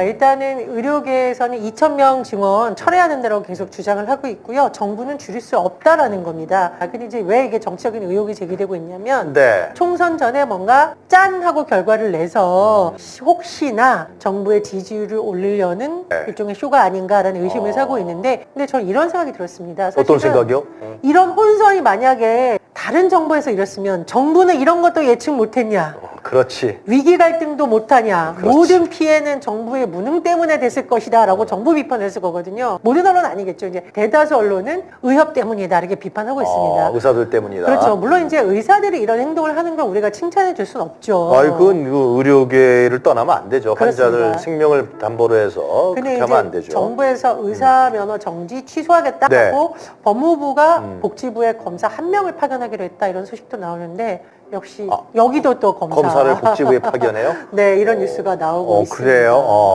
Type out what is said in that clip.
일단은 의료계에서는 2,000명 증원 철회하는 데라고 계속 주장을 하고 있고요. 정부는 줄일 수 없다라는 겁니다. 아, 근데 이제 왜 이게 정치적인 의혹이 제기되고 있냐면 네. 총선 전에 뭔가 짠 하고 결과를 내서 혹시나 정부의 지지율을 올리려는 네. 일종의 쇼가 아닌가라는 의심을 어. 사고 있는데 근데 저는 이런 생각이 들었습니다. 어떤 사실은 생각이요? 이런 혼선이 만약에 다른 정부에서 이랬으면 정부는 이런 것도 예측 못했냐? 어, 그렇지. 위기 갈등도 못하냐? 그렇지. 모든 피해는 정부의 무능 때문에 됐을 것이다라고 정부 비판했을 거거든요. 모든 언론 은 아니겠죠. 이제 대다수 언론은 의협 때문이다 이렇게 비판하고 있습니다. 어, 의사들 때문이다. 그렇죠. 물론 이제 의사들이 이런 행동을 하는 걸 우리가 칭찬해 줄 수는 없죠. 아이 그건 그 의료계를 떠나면 안 되죠. 환자들 그렇습니다. 생명을 담보로 해서 그렇게 하면 안 되죠. 정부에서 의사 면허 정지 취소하겠다 네. 하고 법무부가 음. 복지부에 검사 한 명을 파견하기로 했다 이런 소식도 나오는데 역시 아, 여기도 또 검사 검사를 복지부에 파견해요? 네 이런 뉴스가 나오고 어, 있습니다. 그래요? 어.